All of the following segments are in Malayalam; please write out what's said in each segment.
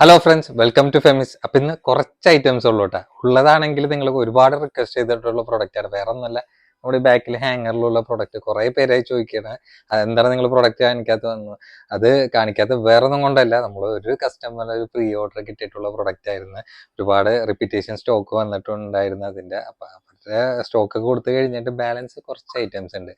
Hello friends welcome to Femis അപ്പം ഇന്ന് കുറച്ച് ഐറ്റംസ് ഉള്ളൂ കേട്ടോ. ഉള്ളതാണെങ്കിൽ നിങ്ങൾ ഒരുപാട് റിക്വസ്റ്റ് ചെയ്തിട്ടുള്ള പ്രൊഡക്റ്റാണ് വേറെ ഒന്നല്ല നമ്മുടെ ബാക്കിൽ ഹാങ്ങറിലുള്ള പ്രൊഡക്റ്റ് കുറേ പേരായി ചോദിക്കുകയാണ്. അതെന്താണ് നിങ്ങൾ പ്രൊഡക്റ്റ് കാണിക്കാത്ത വന്നു അത് കാണിക്കാത്ത വേറെ ഒന്നും കൊണ്ടല്ല. നമ്മൾ ഒരു കസ്റ്റമർ ഒരു പ്രീ ഓർഡർ കിട്ടിയിട്ടുള്ള പ്രൊഡക്റ്റ് ആയിരുന്നു. ഒരുപാട് റിപ്പീറ്റേഷൻ സ്റ്റോക്ക് വന്നിട്ടുണ്ടായിരുന്നു അതിന്റെ. അപ്പം അവരുടെ സ്റ്റോക്ക് കൊടുത്തു കഴിഞ്ഞിട്ട് ബാലൻസ് കുറച്ച് ഐറ്റംസ് ഉണ്ട്.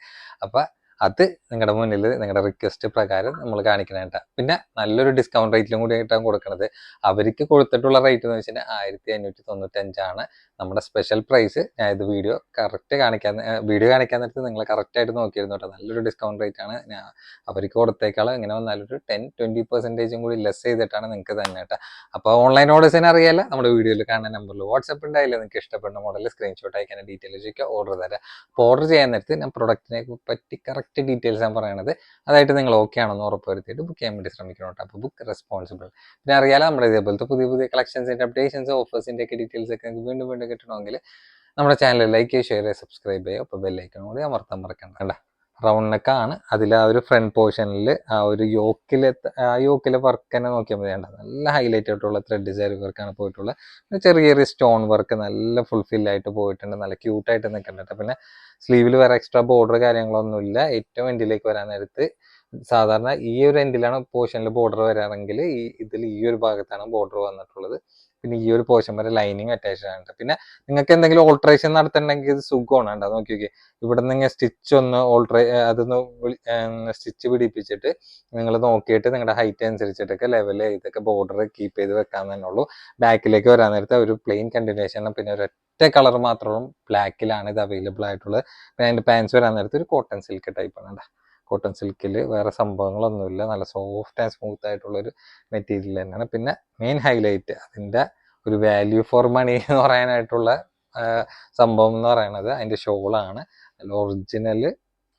അപ്പൊ അത് നിങ്ങളുടെ മുന്നിൽ നിങ്ങളുടെ റിക്വസ്റ്റ് പ്രകാരം നമ്മൾ കാണിക്കണേട്ടാ പിന്നെ നല്ലൊരു ഡിസ്കൗണ്ട് റേറ്റിലും കൂടി ആയിട്ടാണ് കൊടുക്കുന്നത് അവർക്ക് കൊടുത്തിട്ടുള്ള റേറ്റ് എന്ന് വെച്ചാൽ ആയിരത്തി അഞ്ഞൂറ്റി തൊണ്ണൂറ്റഞ്ചാണ് നമ്മുടെ സ്പെഷ്യൽ പ്രൈസ് ഞാൻ ഇത് വീഡിയോ കറക്റ്റ് കാണിക്കാൻ വീഡിയോ കാണിക്കാൻ നേരത്ത് നിങ്ങൾ കറക്റ്റ് ആയിട്ട് നോക്കിയിരുന്നു കേട്ടോ നല്ലൊരു ഡിസ്കൗണ്ട് റേറ്റ് ആണ്. ഞാൻ അവർക്ക് കൊടുത്തേക്കാളും ഇങ്ങനെ വന്നാലൊരു ടെൻ ട്വന്റി പെർസെന്റേജും കൂടി ലെസ് ചെയ്തിട്ടാണ് നിങ്ങൾക്ക് തന്നെ കേട്ടോ അപ്പോൾ ഓൺലൈൻ ഓർഡേഴ്സിന് അറിയാല്ല നമ്മുടെ വീഡിയോയിൽ കാണുന്ന നമ്പറിൽ വാട്സപ്പ് ഉണ്ടായില്ല നിങ്ങൾക്ക് ഇഷ്ടപ്പെടുന്ന മോഡൽ സ്ക്രീൻഷോട്ട് അയക്കാൻ ഡീറ്റെയിൽ ചോദിക്കുക ഓർഡർ തരാം. അപ്പോൾ ഓർഡർ ചെയ്യാൻ നേരത്ത് ഞാൻ പ്രൊഡക്റ്റിനെ പറ്റി കറക്റ്റ് ഡീറ്റെയിൽസ് ഞാൻ പറയണത് അതായിട്ട് നിങ്ങൾ ഓക്കെ ആണെന്ന് ഉറപ്പ് വരുത്തിയിട്ട് ബുക്ക് ചെയ്യാൻ വേണ്ടി ശ്രമിക്കണം കേട്ടോ അപ്പോൾ ബുക്ക് റെസ്പോൺസിബിൾ പിന്നെ അറിയാലോ നമ്മുടെ ഇതേപോലത്തെ പുതിയ പുതിയ കളക്ഷൻസിന്റെ അപ്ഡേഷൻസ് ഓഫേഴ്സിന്റെ ഒക്കെ ഡീറ്റെയിൽസ് ഒക്കെ നിങ്ങൾക്ക് വീണ്ടും വീണ്ടും കിട്ടണമെങ്കിൽ നമ്മുടെ ചാനൽ ലൈക്ക് ചെയ്യുക ഷെയർ ചെയ്യുക. സബ്സ്ക്രൈബ് ചെയ്യുക അപ്പോൾ ബെല്ലൈക്കൺ കൂടി അമർത്താൻ മറക്കണ്ട. കണ്ട? റൗണ്ട് നെക്കാണ് അതിൽ ആ ഒരു ഫ്രണ്ട് പോർഷനിൽ ആ ഒരു യോക്കിലെ ആ യോക്കിലെ വർക്ക് തന്നെ നോക്കിയാൽ മതി. വേണ്ട നല്ല ഹൈലൈറ്റ് ആയിട്ടുള്ള ത്രെഡ് ഡിസൈൻ വർക്കാണ് പോയിട്ടുള്ളത്. ചെറിയ ചെറിയ സ്റ്റോൺ വർക്ക് നല്ല ഫുൾഫിൽ ആയിട്ട് പോയിട്ടുണ്ട്. നല്ല ക്യൂട്ടായിട്ട് നിൽക്കുന്നുണ്ട്. പിന്നെ സ്ലീവിൽ വേറെ എക്സ്ട്രാ ബോർഡർ കാര്യങ്ങളൊന്നുമില്ല. ഏറ്റവും എൻഡിലേക്ക് വരാൻ നേരത്ത് സാധാരണ ഈ ഒരു എൻഡിലാണ് പോർഷനിൽ ബോർഡർ വരാറെങ്കിൽ ഈ ഇതിൽ ഈ ഒരു ഭാഗത്താണ് ബോർഡർ വന്നിട്ടുള്ളത്. പിന്നെ ഈ ഒരു പോർഷൻ വരെ ലൈനിങ് അറ്റാച്ച് ആണ് പിന്നെ നിങ്ങൾക്ക് എന്തെങ്കിലും ഓൾട്രേഷൻ നടത്തണമെങ്കിൽ ഇത് സുഖമാണ് കേട്ടോ. നോക്കി നോക്കി ഇവിടെ നിന്ന് സ്റ്റിച്ച് ഒന്ന് ഓൾട്രേ അതൊന്ന് സ്റ്റിച്ച് പിടിപ്പിച്ചിട്ട് നിങ്ങൾ നോക്കിയിട്ട് നിങ്ങളുടെ ഹൈറ്റ് അനുസരിച്ചിട്ടൊക്കെ ലെവൽ ഇതൊക്കെ ബോർഡർ കീപ്പ് ചെയ്ത് വെക്കാൻ തന്നെ ഉള്ളൂ. ബാക്കിലേക്ക് വരാൻ നേരത്തെ ഒരു പ്ലെയിൻ കണ്ടിന്യൂഷൻ പിന്നെ ഒരു ഒറ്റ കളർ മാത്രം ബ്ലാക്കിലാണ് ഇത് അവൈലബിൾ ആയിട്ടുള്ളത്. പിന്നെ അതിന്റെ പാൻസ് വരാൻ നേരത്തെ ഒരു കോട്ടൺ സിൽക്ക് ടൈപ്പാണ് കേട്ടോ. കോട്ടൺ സിൽക്കിൽ വേറെ സംഭവങ്ങളൊന്നുമില്ല. നല്ല സോഫ്റ്റ് ആൻഡ് സ്മൂത്ത് ആയിട്ടുള്ള ഒരു മെറ്റീരിയൽ തന്നെയാണ്. പിന്നെ മെയിൻ ഹൈലൈറ്റ് അതിന്റെ ഒരു വാല്യൂ ഫോർ മണി എന്ന് പറയാനായിട്ടുള്ള സംഭവം എന്ന് പറയുന്നത് അതിന്റെ ഷോളാണ് അതിൽ ഒറിജിനൽ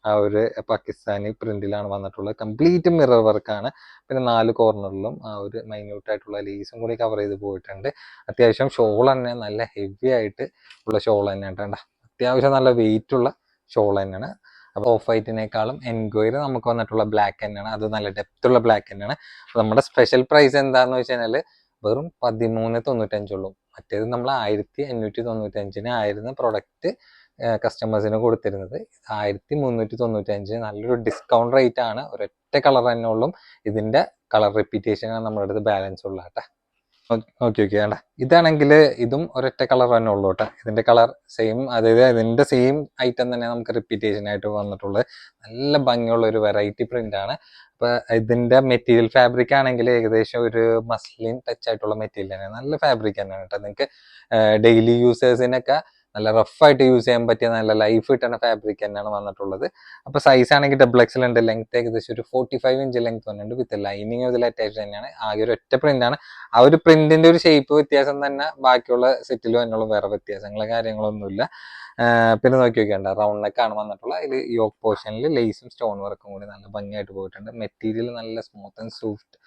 ആ ഒരു പാകിസ്ഥാനി പ്രിന്റിലാണ് വന്നിട്ടുള്ളത്. കംപ്ലീറ്റ് മിറർ വർക്കാണ് പിന്നെ നാല് കോർണറിലും ആ ഒരു മൈന്യൂട്ട് ആയിട്ടുള്ള ലേസും കൂടി കവർ ചെയ്ത് പോയിട്ടുണ്ട്. അത്യാവശ്യം ഷോൾ തന്നെ നല്ല ഹെവി ആയിട്ട് ഉള്ള ഷോൾ തന്നെയാണ് അത്യാവശ്യം നല്ല വെയിറ്റ് ഉള്ള ഷോൾ തന്നെയാണ്. അപ്പോൾ ഓഫ് വൈറ്റിനേക്കാളും എൻക്വയറി നമുക്ക് വന്നിട്ടുള്ള ബ്ലാക്ക് തന്നെയാണ്. അത് നല്ല ഡെപ്ത് ഉള്ള ബ്ലാക്ക് തന്നെയാണ്. നമ്മുടെ സ്പെഷ്യൽ പ്രൈസ് എന്താണെന്ന് വെച്ച് കഴിഞ്ഞാൽ വെറും പതിമൂന്ന് തൊണ്ണൂറ്റഞ്ചുള്ളൂ മറ്റേത് നമ്മൾ ആയിരത്തി അഞ്ഞൂറ്റി തൊണ്ണൂറ്റഞ്ചിന് ആയിരുന്ന പ്രൊഡക്റ്റ് കസ്റ്റമേഴ്സിന് കൊടുത്തിരുന്നത് ആയിരത്തി മുന്നൂറ്റി തൊണ്ണൂറ്റഞ്ച് നല്ലൊരു ഡിസ്കൗണ്ട് റേറ്റ് ആണ്. ഒരൊറ്റ കളർ തന്നെ ഉള്ളൂ. ഇതിന്റെ കളർ റിപ്പീറ്റേഷൻ ആണ് നമ്മുടെ അടുത്ത് ബാലൻസ് ഉള്ള കേട്ടോ. ഓക്കെ ഓക്കെ വേണ്ട ഇതാണെങ്കിൽ ഇതും ഒരൊറ്റ കളർ തന്നെ ഉള്ളൂ കേട്ടോ. ഇതിന്റെ കളർ സെയിം അതായത് ഇതിന്റെ സെയിം ഐറ്റം തന്നെ നമുക്ക് റിപ്പീറ്റേഷൻ ആയിട്ട് വന്നിട്ടുള്ളത്. നല്ല ഭംഗിയുള്ള ഒരു വെറൈറ്റി പ്രിന്റ് ആണ്. അപ്പൊ ഇതിന്റെ മെറ്റീരിയൽ ഫാബ്രിക് ആണെങ്കിൽ ഏകദേശം ഒരു മസ്ലിൻ ടച്ച് ആയിട്ടുള്ള മെറ്റീരിയൽ തന്നെയാണ്. നല്ല ഫാബ്രിക് തന്നെയാണ് കേട്ടോ. നിങ്ങൾക്ക് ഡെയിലി യൂസേഴ്സിനൊക്കെ നല്ല റഫായിട്ട് യൂസ് ചെയ്യാൻ പറ്റിയ നല്ല ലൈഫ് കിട്ടുന്ന ഫാബ്രിക് തന്നെയാണ് വന്നിട്ടുള്ളത്. അപ്പോൾ സൈസ് ആണെങ്കിൽ ഡബിൾ എക്സൽ ഉണ്ട് ലെങ്ത് ഏകദേശം ഒരു ഫോർട്ടി ഫൈവ് ഇഞ്ച് ലെങ്ത് വന്നിട്ടുണ്ട് വിത്ത് ലൈനിങ് ഇതിൽ അറ്റാച്ച് തന്നെയാണ്. ആകെ ഒരു ഒറ്റ പ്രിന്റ് ആണ്. ആ ഒരു പ്രിന്റിന്റെ ഒരു ഷേപ്പ് വ്യത്യാസം തന്നെ ബാക്കിയുള്ള സെറ്റിലും എന്നുള്ള വേറെ വ്യത്യാസങ്ങളോ കാര്യങ്ങളൊന്നുമില്ല പിന്നെ നോക്കി നോക്കിയാണ്ട് റൗണ്ട് നെക്ക് ആണ് വന്നിട്ടുള്ളത് അതിൽ യോക്ക് പോർഷനിൽ ലേസും സ്റ്റോൺ വർക്കും കൂടി നല്ല ഭംഗിയായിട്ട് പോയിട്ടുണ്ട്. മെറ്റീരിയൽ നല്ല സ്മൂത്ത് ആൻഡ് സോഫ്റ്റ്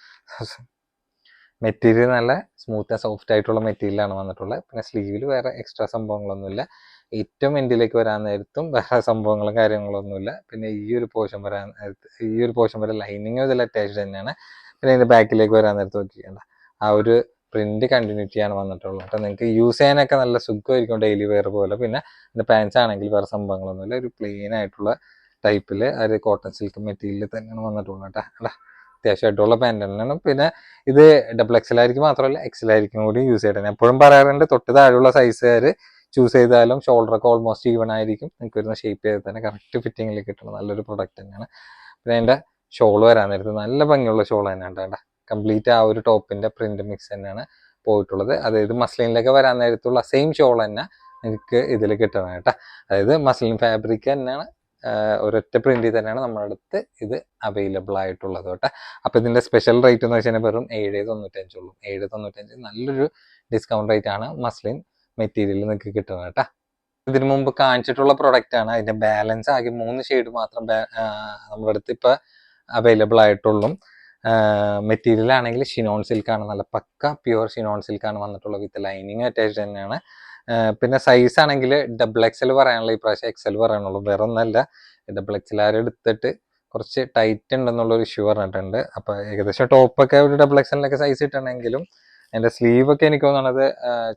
മെറ്റീരിയൽ നല്ല സ്മൂത്ത് ആൻഡ് സോഫ്റ്റ് ആയിട്ടുള്ള മെറ്റീരിയലാണ് വന്നിട്ടുള്ളത്. പിന്നെ സ്ലീവിൽ വേറെ എക്സ്ട്രാ സംഭവങ്ങളൊന്നുമില്ല. ഏറ്റവും എൻഡിലേക്ക് വരാൻ നേരത്തും വേറെ സംഭവങ്ങളും കാര്യങ്ങളൊന്നുമില്ല. പിന്നെ ഈ ഒരു പോർഷൻ വരാൻ ഈ ഒരു പോർഷൻ വരെ ലൈനിങ് ഇതിൽ അറ്റാച്ച്ഡ് തന്നെയാണ്. പിന്നെ ഇതിന്റെ ബാക്കിലേക്ക് വരാൻ നേരത്ത് നോക്കിക്കേണ്ട. ആ ഒരു പ്രിന്റ് കണ്ടിന്യൂറ്റി ആണ് വന്നിട്ടുള്ളത്. അപ്പം നിങ്ങൾക്ക് യൂസ് ചെയ്യാനൊക്കെ നല്ല സുഖമായിരിക്കും ഡെയിലി വെയർ പോലെ. പിന്നെ ഇതിന്റെ പാൻസ് ആണെങ്കിൽ വേറെ സംഭവങ്ങളൊന്നുമില്ല. ഒരു പ്ലെയിൻ ആയിട്ടുള്ള ടൈപ്പിൽ ആ ഒരു കോട്ടൺ സിൽക്ക് മെറ്റീരിയൽ തന്നെയാണ് വന്നിട്ടുള്ളത് കേട്ടോ. അല്ല അത്യാവശ്യമായിട്ടുള്ള പാന്റ് തന്നെയാണ്. പിന്നെ ഇത് ഡബിൾ എക്സലായിരിക്കും മാത്രമല്ല എക്സലായിരിക്കും കൂടി യൂസ് ഞാൻ എപ്പോഴും പറയാറുണ്ട് തൊട്ട് താഴെയുള്ള സൈസുകാർ ചൂസ് ചെയ്താലും ഷോൾഡറൊക്കെ ഓൾമോസ്റ്റ് ഈവൺ ആയിരിക്കും. നിങ്ങൾക്ക് വരുന്ന ഷേപ്പ് ചെയ്ത് തന്നെ കറക്റ്റ് ഫിറ്റിങ്ങിൽ കിട്ടണം നല്ലൊരു പ്രൊഡക്റ്റ് തന്നെയാണ്. പിന്നെ അതിന്റെ ഷോൾ വരാൻ നേരത്ത് നല്ല ഭംഗിയുള്ള ഷോൾ തന്നെയാണ് കേട്ടോ. കംപ്ലീറ്റ് ആ ഒരു ടോപ്പിന്റെ പ്രിന്റ് മിക്സ് തന്നെയാണ് പോയിട്ടുള്ളത്. അതായത് മസ്ലിനിലൊക്കെ വരാൻ നേരത്തുള്ള സെയിം ഷോൾ തന്നെ നിങ്ങൾക്ക് ഇതിൽ കിട്ടണം കേട്ടോ. അതായത് മസ്ലിൻ ഫാബ്രിക് തന്നെയാണ് ഒരൊറ്റ പ്രിന്റിൽ തന്നെയാണ് നമ്മുടെ അടുത്ത് ഇത് അവൈലബിൾ ആയിട്ടുള്ളത് കേട്ടോ. അപ്പൊ ഇതിന്റെ സ്പെഷ്യൽ റേറ്റ് എന്ന് വെച്ചാൽ വെറും ഏഴ് തൊണ്ണൂറ്റഞ്ചുള്ളൂ ഏഴ് തൊണ്ണൂറ്റഞ്ച് നല്ലൊരു ഡിസ്കൗണ്ട് റേറ്റ് ആണ് മസ്ലിൻ മെറ്റീരിയൽ നിങ്ങൾക്ക് കിട്ടുന്നത് കേട്ടോ. ഇതിനു മുമ്പ് കാണിച്ചിട്ടുള്ള പ്രൊഡക്റ്റ് ആണ്. അതിന്റെ ബാലൻസ് ആകെ മൂന്ന് ഷെയ്ഡ് മാത്രം നമ്മുടെ അടുത്ത് ഇപ്പൊ അവൈലബിൾ ആയിട്ടുള്ളൂ. മെറ്റീരിയൽ ആണെങ്കിൽ ഷിനോൺ സിൽക്കാണ് നല്ല പക്ക പ്യുവർ ഷിനോൺ സിൽക്കാണ് വന്നിട്ടുള്ളത്. വിത്ത് ലൈനിങ് അറ്റാച്ച്ഡ് തന്നെയാണ്. പിന്നെ സൈസ് ആണെങ്കിൽ ഡബിൾ എക്സൽ പറയാനുള്ള ഈ പ്രാവശ്യം എക്സൽ പറയാനുള്ളൂ. വേറെ ഒന്നല്ല ഡബിൾ എക്സൽ എടുത്തിട്ട് കുറച്ച് ടൈറ്റ് ഉണ്ടെന്നുള്ള ഒരു ഇഷ്യൂ പറഞ്ഞിട്ടുണ്ട്. അപ്പൊ ഏകദേശം ടോപ്പൊക്കെ ഒരു ഡബിൾ എക്സലിനൊക്കെ സൈസ് ഇട്ടുണ്ടെങ്കിലും എന്റെ സ്ലീവ് ഒക്കെ എനിക്ക് തോന്നുന്നത്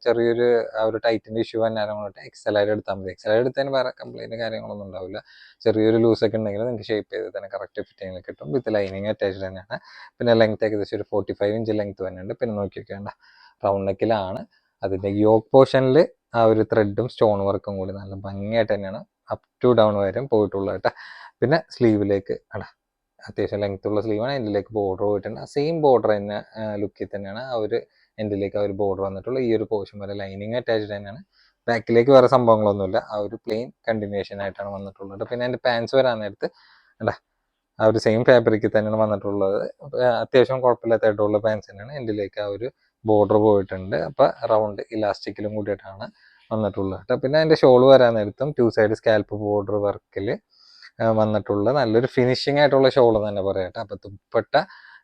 ചെറിയൊരു ആ ഒരു ടൈറ്റിന്റെ ഇഷ്യൂ തന്നെയാണ് എൽ എക്സലായിട്ട് എടുത്താൽ മതി. എക്സലായിട്ട് എടുത്തതിന് വേറെ കംപ്ലൈന്റ് കാര്യങ്ങളൊന്നും ഉണ്ടാവില്ല. ചെറിയൊരു ലൂസ് ഒക്കെ ഉണ്ടെങ്കിൽ നിങ്ങൾക്ക് ഷേപ്പ് ചെയ്ത് തന്നെ കറക്റ്റ് ഫിറ്റിംഗ് കിട്ടും. വിത്ത് ലൈനിങ് അറ്റാച്ച്ഡ് തന്നെയാണ്. പിന്നെ ലെങ്ത് ഏകദേശം ഒരു ഫോർട്ടി ഫൈവ് ഇഞ്ച് ലെങ്ത് തന്നെയുണ്ട്. പിന്നെ നോക്കി വെക്കേണ്ട റൗണ്ട് നെക്കിലാണ് അതിന്റെ യോക്ക് പോർഷനിൽ ആ ഒരു ത്രെഡും സ്റ്റോൺ വർക്കും കൂടി നല്ല ഭംഗിയായിട്ട് തന്നെയാണ് അപ് ടു ഡൗൺ വരെ പോയിട്ടുള്ളത് കേട്ടോ. പിന്നെ സ്ലീവിലേക്ക് അടാ അത്യാവശ്യം ലെങ്ത് ഉള്ള സ്ലീവാണ് എന്റിലേക്ക് ബോർഡർ പോയിട്ടുണ്ട്. ആ സെയിം ബോർഡർ തന്നെ ലുക്കിൽ തന്നെയാണ് ആ ഒരു എന്റിലേക്ക് ആ ഒരു ബോർഡർ വന്നിട്ടുള്ള ഈ ഒരു പോർഷൻ വരെ ലൈനിങ് അറ്റാച്ച്ഡ് തന്നെയാണ്. ബാക്കിലേക്ക് വേറെ സംഭവങ്ങളൊന്നുമില്ല. ആ ഒരു പ്ലെയിൻ കണ്ടിന്യൂഷൻ ആയിട്ടാണ് വന്നിട്ടുള്ളത് പിന്നെ എന്റെ പാൻസ് വരാൻ നേരത്ത് അടാ ആ ഒരു സെയിം ഫാബ്രിക്കിൽ തന്നെയാണ് വന്നിട്ടുള്ളത്. അത്യാവശ്യം കുഴപ്പമില്ലാത്തതായിട്ടുള്ള പാൻസ് തന്നെയാണ്. എന്റിലേക്ക് ആ ഒരു ബോർഡർ പോയിട്ടുണ്ട്. അപ്പം റൗണ്ട് ഇലാസ്റ്റിക്കിലും കൂടിയിട്ടാണ് വന്നിട്ടുള്ളത് കേട്ടോ. പിന്നെ അതിന്റെ ഷോൾ വരാൻ നേരത്തും ടു സൈഡ് സ്കാൽപ്പ് ബോർഡർ വർക്കിൽ വന്നിട്ടുള്ള നല്ലൊരു ഫിനിഷിംഗ് ആയിട്ടുള്ള ഷോൾ തന്നെ പറയാം കേട്ടോ. അപ്പൊ തുപ്പട്ട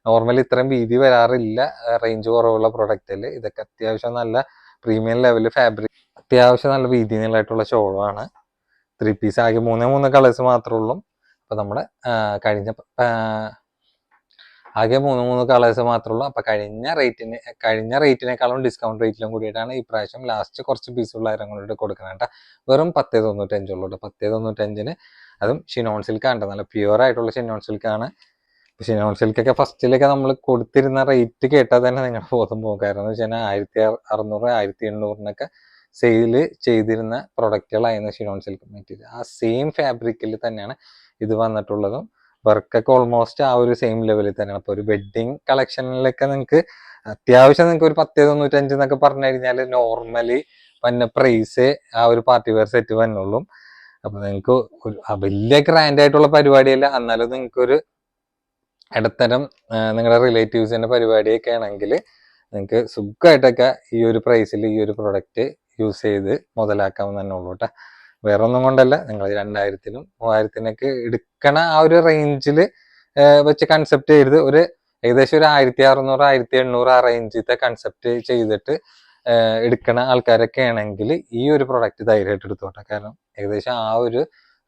നോർമലി ഇത്രയും വീതി വരാറില്ല. റേഞ്ച് കുറവുള്ള പ്രൊഡക്റ്റിൽ ഇതൊക്കെ അത്യാവശ്യം നല്ല പ്രീമിയം ലെവൽ ഫാബ്രിക് അത്യാവശ്യം നല്ല വീതി നീളമായിട്ടുള്ള ഷോളാണ് ത്രീ പീസ് ആകെ മൂന്നേ മൂന്ന് കളേഴ്സ് മാത്രമേ ഉള്ളൂ. അപ്പൊ നമ്മുടെ കഴിഞ്ഞ ആകെ മൂന്ന് മൂന്ന് കളേഴ്സ് മാത്രമേ ഉള്ളൂ. അപ്പൊ കഴിഞ്ഞ റേറ്റിന് കഴിഞ്ഞ റേറ്റിനേക്കാളും ഡിസ്കൗണ്ട് റേറ്റിലും കൂടിയിട്ടാണ് ഈ പ്രാവശ്യം ലാസ്റ്റ് കുറച്ച് പീസുള്ള കൊണ്ടിട്ട് കൊടുക്കണം കേട്ടോ. വെറും പത്തേ തൊണ്ണൂറ്റഞ്ചുള്ളൂ കേട്ടോ. പത്തേ തൊണ്ണൂറ്റഞ്ചിന് അതും ഷിനോൺ സിൽക്ക് ആണ് നല്ല പ്യുവർ ആയിട്ടുള്ള ഷിനോൺ സിൽക്ക് ആണ്. ഷിനോൺ സിൽക്കൊക്കെ ഫസ്റ്റിലൊക്കെ നമ്മൾ കൊടുത്തിരുന്ന റേറ്റ് കേട്ടാൽ തന്നെ നിങ്ങളുടെ ബോധം പോകും വെച്ചാൽ ആയിരത്തി അറുന്നൂറ് ആയിരത്തി എണ്ണൂറിനൊക്കെ സെയിൽ ചെയ്തിരുന്ന പ്രൊഡക്റ്റുകളായിരുന്നു ഷിനോൺ സിൽക്ക് മെറ്റീരിയൽ ആ സെയിം ഫാബ്രിക്കിൽ തന്നെയാണ് ഇത് വന്നിട്ടുള്ളതും. വർക്കൊക്കെ ഓൾമോസ്റ്റ് ആ ഒരു സെയിം ലെവലിൽ തന്നെയാണ്. അപ്പോൾ ഒരു വെഡ്ഡിങ് കളക്ഷനിലൊക്കെ നിങ്ങൾക്ക് അത്യാവശ്യം നിങ്ങൾക്ക് ഒരു പത്ത് തൊണ്ണൂറ്റഞ്ച് എന്നൊക്കെ പറഞ്ഞു കഴിഞ്ഞാൽ നോർമലി വന്ന പ്രൈസ് ആ ഒരു പാർട്ടി വെയർ സെറ്റ് വന്നുള്ളൂ അപ്പൊ നിങ്ങൾക്ക് ഒരു വലിയ ഗ്രാൻഡ് ആയിട്ടുള്ള പരിപാടിയല്ല. എന്നാലും നിങ്ങൾക്ക് ഒരു ഇടത്തരം നിങ്ങളുടെ റിലേറ്റീവ്സിന്റെ പരിപാടിയൊക്കെ ആണെങ്കിൽ നിങ്ങൾക്ക് സുഖമായിട്ടൊക്കെ ഈ ഒരു പ്രൈസിൽ ഈ ഒരു പ്രൊഡക്റ്റ് യൂസ് ചെയ്ത് മുതലാക്കാമെന്ന് തന്നെ ഉള്ളൂ കേട്ടോ വേറെ ഒന്നും കൊണ്ടല്ല. നിങ്ങൾ രണ്ടായിരത്തിനും മൂവായിരത്തിനൊക്കെ എടുക്കണ ആ ഒരു റേഞ്ചിൽ വെച്ച് കൺസെപ്റ്റ് ചെയ്ത് ഒരു ഏകദേശം ഒരു ആയിരത്തി അറുന്നൂറ് ആയിരത്തി എണ്ണൂറ് ആ റേഞ്ചിലത്തെ കൺസെപ്റ്റ് ചെയ്തിട്ട് എടുക്കണ ആൾക്കാരൊക്കെ ആണെങ്കിൽ ഈ ഒരു പ്രൊഡക്റ്റ് ധൈര്യമായിട്ട് എടുത്തോട്ടെ കാരണം ഏകദേശം ആ ഒരു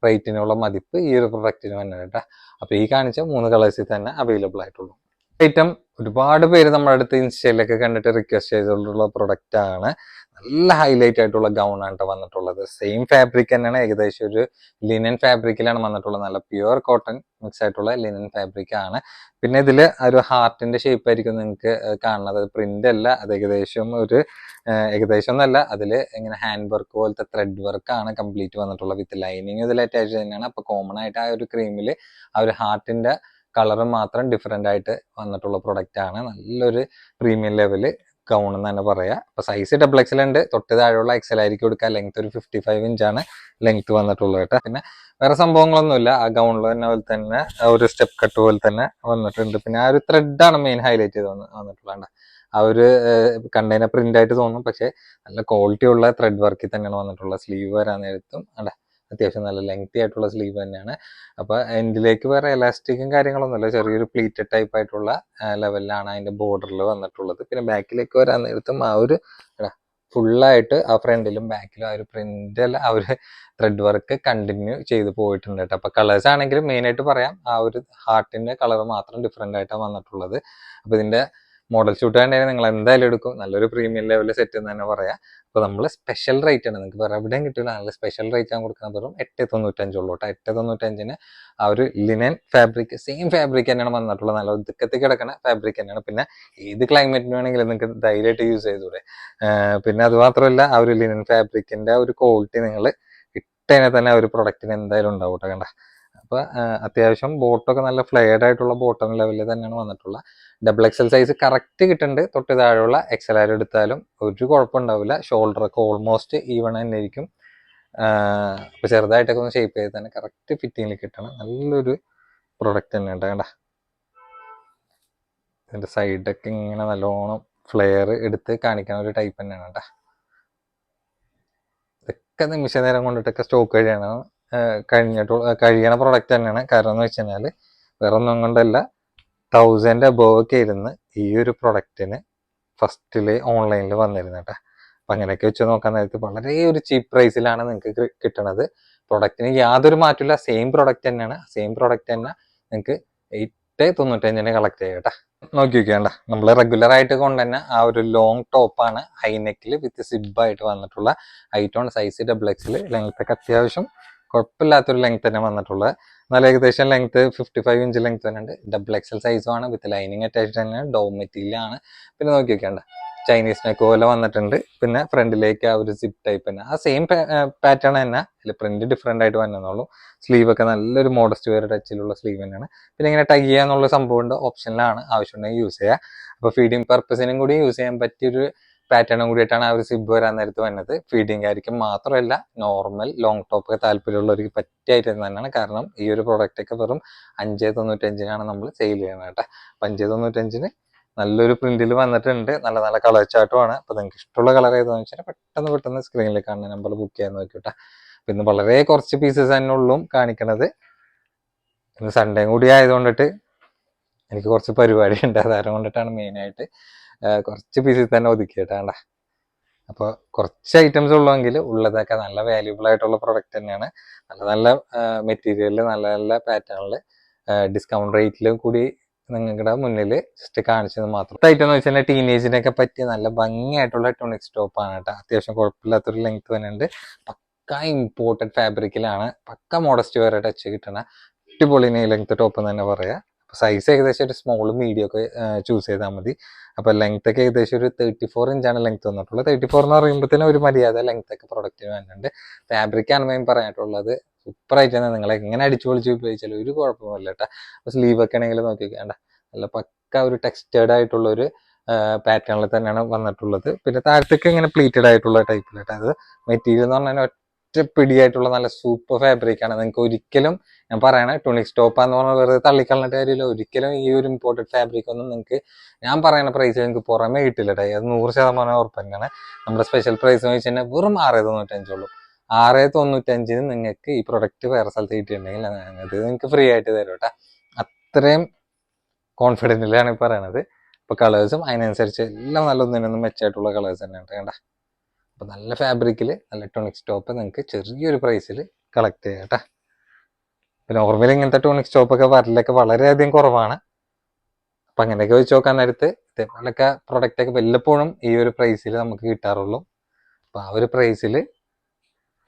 റേറ്റിനുള്ള മതിപ്പ് ഈ ഒരു പ്രൊഡക്റ്റിന് തന്നെ കേട്ടോ. അപ്പൊ ഈ കാണിച്ച മൂന്ന് കളേഴ്സിൽ തന്നെ അവൈലബിൾ ആയിട്ടുള്ളൂ. ഐറ്റം ഒരുപാട് പേര് നമ്മുടെ അടുത്ത് ഇൻസ്റ്റയിലൊക്കെ കണ്ടിട്ട് റിക്വസ്റ്റ് ചെയ്തിട്ടുള്ള പ്രൊഡക്റ്റ് ആണ്. നല്ല ഹൈലൈറ്റ് ആയിട്ടുള്ള ഗൗൺ ആണ് ട്ടോ വന്നിട്ടുള്ളത്. സെയിം ഫാബ്രിക് തന്നെയാണ് ഏകദേശം ഒരു ലിനൻ ഫാബ്രിക്കിലാണ് വന്നിട്ടുള്ളത്. നല്ല പ്യുവർ കോട്ടൺ മിക്സ് ആയിട്ടുള്ള ലിനൻ ഫാബ്രിക് ആണ്. പിന്നെ ഇതിൽ ഒരു ഹാർട്ടിന്റെ ഷേപ്പ് ആയിരിക്കും നിങ്ങൾക്ക് കാണുന്നത്. പ്രിന്റ് അല്ല അത് ഏകദേശം ഒരു ഏകദേശം ഒന്നല്ല. അതിൽ ഇങ്ങനെ ഹാൻഡ് വർക്ക് പോലത്തെ ത്രെഡ് വർക്ക് ആണ് കംപ്ലീറ്റ് വന്നിട്ടുള്ളത് വിത്ത് ലൈനിങ് ഇതിൽ അറ്റാച്ച് തന്നെയാണ്. അപ്പൊ കോമൺ ആയിട്ട് ആ ഒരു ക്രീമിൽ ആ ഒരു ഹാർട്ടിന്റെ കളർ മാത്രം ഡിഫറെന്റ് ആയിട്ട് വന്നിട്ടുള്ള പ്രൊഡക്റ്റ് ആണ്. നല്ലൊരു പ്രീമിയം ലെവൽ ഗൗൺ എന്ന് തന്നെ പറയാം. അപ്പൊ സൈസ് ഡബിൾ എക്സൽ ഉണ്ട്. തൊട്ട് താഴെയുള്ള എക്സൽ ആയിരിക്കും കൊടുക്കുക ലെങ്ത് ഒരു ഫിഫ്റ്റി ഫൈവ് ഇഞ്ചാണ് ലെങ്ത് വന്നിട്ടുള്ളത് കേട്ടോ. പിന്നെ വേറെ സംഭവങ്ങളൊന്നുമില്ല. ആ ഗൗണിൽ തന്നെ പോലെ തന്നെ ഒരു സ്റ്റെപ്പ് കട്ട് പോലെ തന്നെ വന്നിട്ടുണ്ട്. പിന്നെ ആ ഒരു ത്രെഡാണ് മെയിൻ ഹൈലൈറ്റ് ചെയ്ത് വന്ന് വന്നിട്ടുള്ളത് ആ ഒരു കണ്ടെയ്നർ പ്രിന്റ് ആയിട്ട് തോന്നും. പക്ഷെ നല്ല ക്വാളിറ്റി ഉള്ള ത്രെഡ് വർക്കിൽ തന്നെയാണ് വന്നിട്ടുള്ളത്. സ്ലീവ് വരാൻ നേരത്തും അല്ല അത്യാവശ്യം നല്ല ലെങ്തി ആയിട്ടുള്ള സ്ലീവ് തന്നെയാണ്. അപ്പൊ എൻഡിലേക്ക് വേറെ എലാസ്റ്റിക്കും കാര്യങ്ങളൊന്നുമില്ല. ചെറിയൊരു പ്ലീറ്റഡ് ടൈപ്പ് ആയിട്ടുള്ള ലെവലിലാണ് അതിന്റെ ബോർഡറിൽ വന്നിട്ടുള്ളത്. പിന്നെ ബാക്കിലേക്ക് വരാൻ നേരത്തും ആ ഒരു ഫുള്ളായിട്ട് ആ ഫ്രണ്ടിലും ബാക്കിലും ആ ഒരു പ്രിന്റ് ആ ഒരു ത്രെഡ് വർക്ക് കണ്ടിന്യൂ ചെയ്ത് പോയിട്ടുണ്ട് കേട്ടോ. അപ്പൊ കളേഴ്സ് ആണെങ്കിലും മെയിൻ ആയിട്ട് പറയാം ആ ഒരു ഹാർട്ടിന്റെ കളർ മാത്രം ഡിഫറെന്റ് ആയിട്ടാണ് വന്നിട്ടുള്ളത്. അപ്പൊ ഇതിന്റെ മോഡൽ ഷൂട്ട് കണ്ടെങ്കിൽ നിങ്ങൾ എന്തായാലും എടുക്കും. നല്ലൊരു പ്രീമിയം ലെവൽ സെറ്റ് എന്ന് തന്നെ പറയാം. അപ്പൊ നമ്മൾ സ്പെഷ്യൽ റേറ്റ് ആണ്. നിങ്ങൾക്ക് വേറെ എവിടെയും കിട്ടില്ല നല്ല സ്പെഷ്യൽ റേറ്റ് ആണ് കൊടുക്കുന്നത്. വെറും എട്ട് തൊണ്ണൂറ്റഞ്ചുള്ളൂ കേട്ടോ എട്ട് തൊണ്ണൂറ്റഞ്ചിന് ആ ഒരു ലിനൻ ഫാബ്രിക് സെയിം ഫാബ്രിക് തന്നെയാണ് വന്നിട്ടുള്ളത്. നല്ല ഒതുക്കത്തിൽ കിടക്കുന്ന ഫാബ്രിക് തന്നെയാണ്. പിന്നെ ഏത് ക്ലൈമറ്റിന് വേണമെങ്കിലും നിങ്ങൾക്ക് ധൈര്യമായിട്ട് യൂസ് ചെയ്തൂടെ. പിന്നെ അത് മാത്രമല്ല ആ ഒരു ലിനൻ ഫാബ്രിക്കിന്റെ ഒരു ക്വാളിറ്റി നിങ്ങൾ ഇട്ടതിനെ തന്നെ ആ ഒരു പ്രൊഡക്റ്റിന് എന്തായാലും ഉണ്ടാവും കേട്ടോ കണ്ട. അപ്പൊ അത്യാവശ്യം ബോട്ടൊക്കെ നല്ല ഫ്ലെയർഡ് ആയിട്ടുള്ള ബോട്ടം ലെവലിൽ തന്നെയാണ് വന്നിട്ടുള്ള. ഡബിൾ എക്സൽ സൈസ് കറക്റ്റ് കിട്ടുന്നുണ്ട് തൊട്ട് താഴെയുള്ള എക്സൽ ആർ എടുത്താലും ഒരു കുഴപ്പമുണ്ടാവില്ല. ഷോൾഡർ ഒക്കെ ഓൾമോസ്റ്റ് ഈവൺ തന്നെ ഇരിക്കും. അപ്പോൾ അപ്പൊ ചെറുതായിട്ടൊക്കെ ഒന്ന് ഷേപ്പ് ചെയ്ത് തന്നെ കറക്റ്റ് ഫിറ്റിംഗിൽ കിട്ടണം. നല്ലൊരു പ്രൊഡക്റ്റ് തന്നെ ഉണ്ട് കണ്ട. ഇതിന്റെ സൈഡൊക്കെ ഇങ്ങനെ നല്ലോണം ഫ്ലെയർ എടുത്ത് കാണിക്കുന്ന ഒരു ടൈപ്പ് തന്നെയാണ് കേട്ടോ ഇതൊക്കെ നിമിഷ നേരം കൊണ്ടിട്ടൊക്കെ സ്റ്റോക്ക് കഴിയാണ് കഴിഞ്ഞിട്ട് കഴിയണ പ്രൊഡക്റ്റ് തന്നെയാണ്. കാരണം എന്ന് വെച്ച് കഴിഞ്ഞാൽ വേറെ ഒന്നും കൊണ്ടല്ല തൗസൻഡ് അബോവ് ഒക്കെ ഇരുന്ന് ഈ ഒരു പ്രൊഡക്റ്റിന് ഫസ്റ്റിൽ ഓൺലൈനിൽ വന്നിരുന്നു കേട്ടോ. അപ്പം അങ്ങനെയൊക്കെ വെച്ച് നോക്കാൻ നേരത്ത് വളരെ ഒരു ചീപ്പ് പ്രൈസിലാണ് നിങ്ങൾക്ക് കിട്ടണത്. പ്രൊഡക്റ്റിന് യാതൊരു മാറ്റമില്ല സെയിം പ്രൊഡക്റ്റ് തന്നെയാണ്. സെയിം പ്രൊഡക്റ്റ് തന്നെ നിങ്ങൾക്ക് എയ്റ്റ് തൊണ്ണൂറ്റഞ്ചിന് കളക്ട് ചെയ്യാം കേട്ടോ. നോക്കി നോക്കിയാണ്ട നമ്മൾ റെഗുലർ ആയിട്ട് കൊണ്ടുതന്നെ ആ ഒരു ലോങ് ടോപ്പാണ് ഹൈനെക്കിൽ വിത്ത് സിബ് ആയിട്ട് വന്നിട്ടുള്ള ഐറ്റോൺ സൈസ് ഡബിൾ എക്സിൽ ലെങ്ത്തൊക്കെ അത്യാവശ്യം കുഴപ്പമില്ലാത്തൊരു ലെങ്ത് തന്നെ വന്നിട്ടുള്ളത്. എന്നാൽ ഏകദേശം length fifty five inch length തന്നെ ഉണ്ട്. ഡബിൾ എക്സൽ സൈസും ആണ്. വിത്ത് ലൈനിങ് അറ്റാച്ച്ഡ് തന്നെ ഡോ മെറ്റീരിയലാണ് പിന്നെ നോക്കി നോക്കിയാണ്ട ചൈനീസ് നെക്ക് പോലെ വന്നിട്ടുണ്ട്. പിന്നെ ഫ്രണ്ടിലേക്ക് ആ ഒരു സിപ്പ് ടൈപ്പ് തന്നെ. ആ സെയിം പാറ്റേൺ തന്നെ. അതിൽ പ്രിന്റ് ഡിഫറെന്റ് ആയിട്ട് വന്നെന്നുള്ളൂ സ്ലീവ് ഒക്കെ നല്ലൊരു മോഡസ്റ്റ് വെയർ ടച്ചിലുള്ള സ്ലീവ് തന്നെയാണ്. പിന്നെ ഇങ്ങനെ ടൈ ചെയ്യാന്നുള്ള സംഭവം ഉണ്ട്. ഓപ്ഷനിലാണ് ആവശ്യമുണ്ടെങ്കിൽ യൂസ് ചെയ്യുക അപ്പോൾ ഫീഡിങ് പർപ്പസിനും കൂടി യൂസ് ചെയ്യാൻ പറ്റിയൊരു പാറ്റേണും കൂടിയിട്ടാണ് ആ ഒരു സിബ് വരാൻ നേരത്ത് വന്നത്. ഫീഡിങ് ആയിരിക്കും. മാത്രമല്ല നോർമൽ ലോങ് ടോപ്പ് താല്പര്യമുള്ളവർക്ക് പറ്റിയ ഐറ്റം തന്നെയാണ്. കാരണം ഈ ഒരു പ്രോഡക്റ്റ് ഒക്കെ വെറും അഞ്ച് തൊണ്ണൂറ്റഞ്ചിനാണ് നമ്മൾ സെയിൽ ചെയ്യുന്നത് കേട്ടോ. അപ്പം അഞ്ച് തൊണ്ണൂറ്റഞ്ചിന് നല്ലൊരു പ്രിന്റിൽ വന്നിട്ടുണ്ട്. നല്ല നല്ല കളർ ചാട്ടുമാണ് അപ്പോൾ നിങ്ങൾക്ക് ഇഷ്ടമുള്ള കളർ ഏതാണെന്ന് വെച്ചാൽ പെട്ടെന്ന് പെട്ടെന്ന് സ്ക്രീനിൽ കാണുന്ന നമ്പർ ബുക്ക് ചെയ്യാൻ നോക്കിട്ടാ പിന്നെ വളരെ കുറച്ച് പീസസ് തന്നെ കാണിക്കണത്. ഇന്ന് സൺഡേ കൂടി ആയതുകൊണ്ടിട്ട് എനിക്ക് കുറച്ച് പരിപാടി ഉണ്ട്. അതാരം കൊണ്ടിട്ടാണ് മെയിനായിട്ട് കുറച്ച് പീസിൽ തന്നെ ഒതുക്കിയിട്ടാണ്ട അപ്പോൾ കുറച്ച് ഐറ്റംസ് ഉള്ളെങ്കിൽ ഉള്ളതൊക്കെ നല്ല വാല്യൂബിൾ ആയിട്ടുള്ള പ്രൊഡക്റ്റ് തന്നെയാണ്. നല്ല നല്ല മെറ്റീരിയലിൽ നല്ല നല്ല പാറ്റേണിൽ ഡിസ്കൗണ്ട് റേറ്റിലും കൂടി നിങ്ങളുടെ മുന്നിൽ ജസ്റ്റ് കാണിച്ചത് മാത്രം. ഐറ്റം എന്ന് വെച്ചാൽ ടീനേജിനൊക്കെ പറ്റിയ നല്ല ഭംഗിയായിട്ടുള്ള ടോണിക് സ്റ്റോപ്പ് ആണ് കേട്ടോ. അത്യാവശ്യം കുഴപ്പമില്ലാത്തൊരു ലെങ്ത് തന്നെയുണ്ട് പക്ക ഇമ്പോർട്ടഡ് ഫാബ്രിക്കിലാണ് പക്ക മോഡസ്റ്റ് വേറെ ടച്ച് കിട്ടണ അടിപൊളി ലെങ്ത് ടോപ്പ് എന്ന് തന്നെ പറയാം. സൈസ് ഏകദേശം ഒരു സ്മോൾ മീഡിയം ഒക്കെ ചൂസ് ചെയ്താൽ മതി. അപ്പോൾ ലെങ്ത് ഒക്കെ ഏകദേശം ഒരു തേർട്ടി ഫോർ ഇഞ്ചാണ് ലെങ്ത് വന്നിട്ടുള്ളത്. തേർട്ടി ഫോർ എന്ന് പറയുമ്പോഴത്തേനും ഒരു മര്യാദ ലെങ്ത് ഒക്കെ പ്രൊഡക്റ്റിന് ഫാബ്രിക് ആണ് മെയിൻ പറയാനായിട്ടുള്ളത് തന്നെ നിങ്ങൾ എങ്ങനെ അടിച്ചു പൊളിച്ച് ഉപയോഗിച്ചാലും ഒരു കുഴപ്പമില്ല കേട്ടോ. അപ്പോൾ സ്ലീവ് ഒക്കെ ആണെങ്കിൽ നോക്കി വേണ്ട നല്ല പക്ക ഒരു ടെക്സ്റ്റേഡ് ആയിട്ടുള്ള ഒരു പാറ്റേണിൽ തന്നെയാണ് വന്നിട്ടുള്ളത്. പിന്നെ താഴത്തേക്ക് ഇങ്ങനെ പ്ലീറ്റഡ് ആയിട്ടുള്ള ടൈപ്പിലായിട്ട് അത് മെറ്റീരിയൽ എന്ന് പറഞ്ഞാൽ ഒറ്റ പിടിയായിട്ടുള്ള നല്ല സൂപ്പർ ഫാബ്രിക് ആണ്. നിങ്ങൾക്ക് ഒരിക്കലും ഞാൻ പറയണേ ടൂണിക് സ്റ്റോപ്പ് എന്ന് പറഞ്ഞാൽ വെറുതെ തള്ളിക്കളഞ്ഞിട്ട് കാര്യമില്ല. ഒരിക്കലും ഈ ഒരു ഇമ്പോർട്ടഡ് ഫാബ്രിക് ഒന്നും നിങ്ങൾക്ക് ഞാൻ പറയുന്ന പ്രൈസ് നിങ്ങൾക്ക് പുറമേ കിട്ടില്ല ടൈ അത് നൂറ് ശതമാനം ഉറപ്പ് തന്നെയാണ് നമ്മുടെ സ്പെഷ്യൽ പ്രൈസ് എന്ന് വെച്ച് വെറും ആറ് തൊണ്ണൂറ്റഞ്ചുള്ളൂ. ആറ് തൊണ്ണൂറ്റഞ്ചിന് നിങ്ങൾക്ക് ഈ പ്രൊഡക്റ്റ് വേറെ സ്ഥലത്ത് കിട്ടിയിട്ടുണ്ടെങ്കിൽ അത് നിങ്ങൾക്ക് ഫ്രീ ആയിട്ട് തരും കേട്ടോ അത്രയും കോൺഫിഡന്റിലാണ് ഈ പറയണത്. ഇപ്പൊ കളേഴ്സും അതിനനുസരിച്ച് എല്ലാം നല്ല ഒന്നിനൊന്നും മെച്ചമായിട്ടുള്ള കളേഴ്സ് തന്നെയാണ് കേട്ടോ അപ്പൊ നല്ല ഫാബ്രിക്കിൽ നല്ല ടോണിക് സ്റ്റോപ്പ് നിങ്ങൾക്ക് ചെറിയൊരു പ്രൈസിൽ കളക്ട് ചെയ്യാം കേട്ടോ. പിന്നെ നോർമലി ഇങ്ങനത്തെ ടോണിക് സ്റ്റോപ്പ് ഒക്കെ വരലൊക്കെ വളരെയധികം കുറവാണ്. അപ്പൊ അങ്ങനെയൊക്കെ വെച്ച് നോക്കാൻ നേരത്ത് ഇതേപോലൊക്കെ പ്രൊഡക്റ്റ് ഒക്കെ വല്ലപ്പോഴും ഈ ഒരു പ്രൈസിൽ നമുക്ക് കിട്ടാറുള്ളൂ. അപ്പൊ ആ ഒരു പ്രൈസിൽ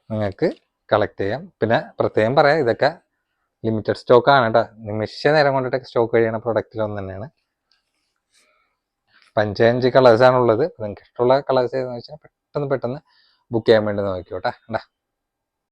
നിങ്ങൾക്ക് കളക്ട് ചെയ്യാം. പിന്നെ പ്രത്യേകം പറയാം ഇതൊക്കെ ലിമിറ്റഡ് സ്റ്റോക്ക് ആണ് കേട്ടോ. നിമിഷ നേരം കൊണ്ടിട്ടൊക്കെ സ്റ്റോക്ക് കഴിയണ പ്രൊഡക്റ്റിലൊന്നും തന്നെയാണ്. പഞ്ചഞ്ച് കളേഴ്സ് ഉള്ളത് നിങ്ങൾക്ക് ഇഷ്ടമുള്ള കളേഴ്സ് ഏതെന്ന് വെച്ചാൽ പെട്ടെന്ന് പെട്ടെന്ന് ബുക്ക് ചെയ്യാൻ വേണ്ടി നോക്കിയോട്ടെ ഉണ്ടാ